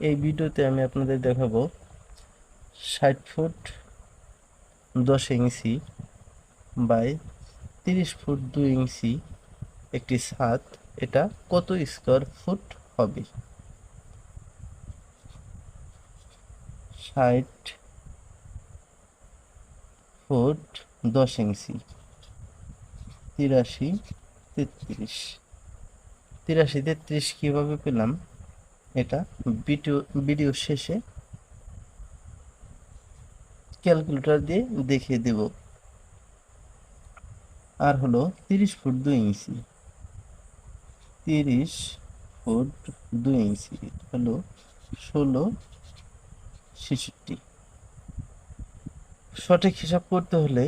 এই ভিডিওতে আমি আপনাদের দেখাবো ষাট ফুট দশ ইঞ্চি বাই তিরিশ ফুট দুই ইঞ্চি একটি ছাদ। এটা কত স্কোয়ার ফুট হবে? ষাট ফুট দশ ইঞ্চি। তিরাশি তেত্রিশ। তিরাশি তেত্রিশ কীভাবে পেলাম? এটা ভিডিও ভিডিও শেষে ক্যালকুলেটর দিয়ে দেখিয়ে দেব। আর হলো তিরিশ ফুট দুই ইঞ্চি। তিরিশ ফুট দুই ইঞ্চি হলো ষোলো ছেষট্টি। সঠিক হিসাব করতে হলে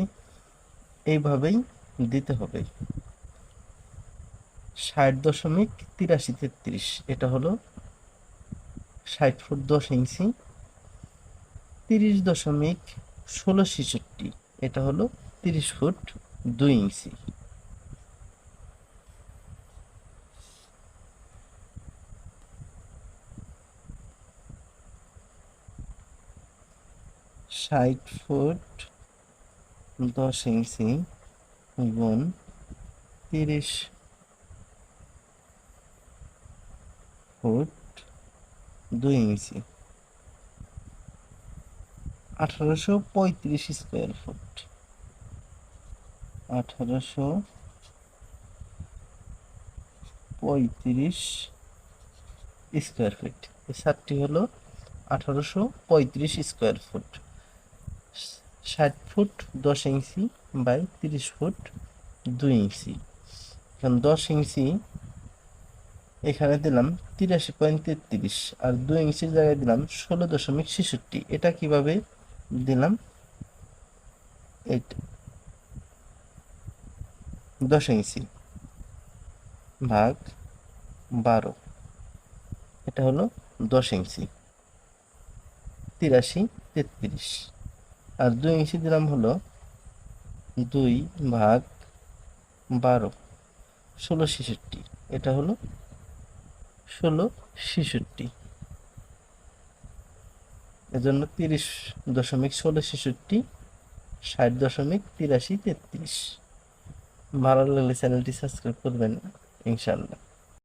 এইভাবেই দিতে হবে। ষাট দশমিক তিরাশি তেত্রিশ, এটা হলো ষাট ফুট দশ ইঞ্চি, তিরিশ দশমিক ষোলো ছেষট্টি, এটা হলো তিরিশ ফুট দুই ইঞ্চি। ষাট ফুট দশ ইঞ্চি গুণ তিরিশ ফুট দুই ইঞ্চি। আঠারোশো পঁয়ত্রিশ স্কোয়ার ফুট আঠারোশো পঁয়ত্রিশ স্কোয়ার ফিট এই সাতটি হলো আঠারোশো পঁয়ত্রিশ স্কোয়ার ফুট ষাট ফুট দশ ইঞ্চি বাই তিরিশ ফুট দুই ইঞ্চি। এখন দশ ইঞ্চি এখানে দিলাম তিরাশি পয়েন্ট তেত্রিশ আর দুই ইঞ্চির জায়গায় দিলাম ষোলো দশমিক ছেষট্টি। এটা কীভাবে দিলাম? দশ ইঞ্চি ভাগ বারো। এটা হলো দশ ইঞ্চি। তিরাশি তেত্রিশ। আর দুই ইঞ্চি দিলাম হলো দুই ভাগ বারো। ষোলো ছেষট্টি। এটা হলো ষোলো, ছেষট্টি। এজন্য তিরিশ দশমিক ষোলো, ছেষট্টি, ষাট দশমিক তিরাশি, তেত্রিশ। ভালো লাগলে চ্যানেলটি সাবস্ক্রাইব করবেন ইনশাল্লাহ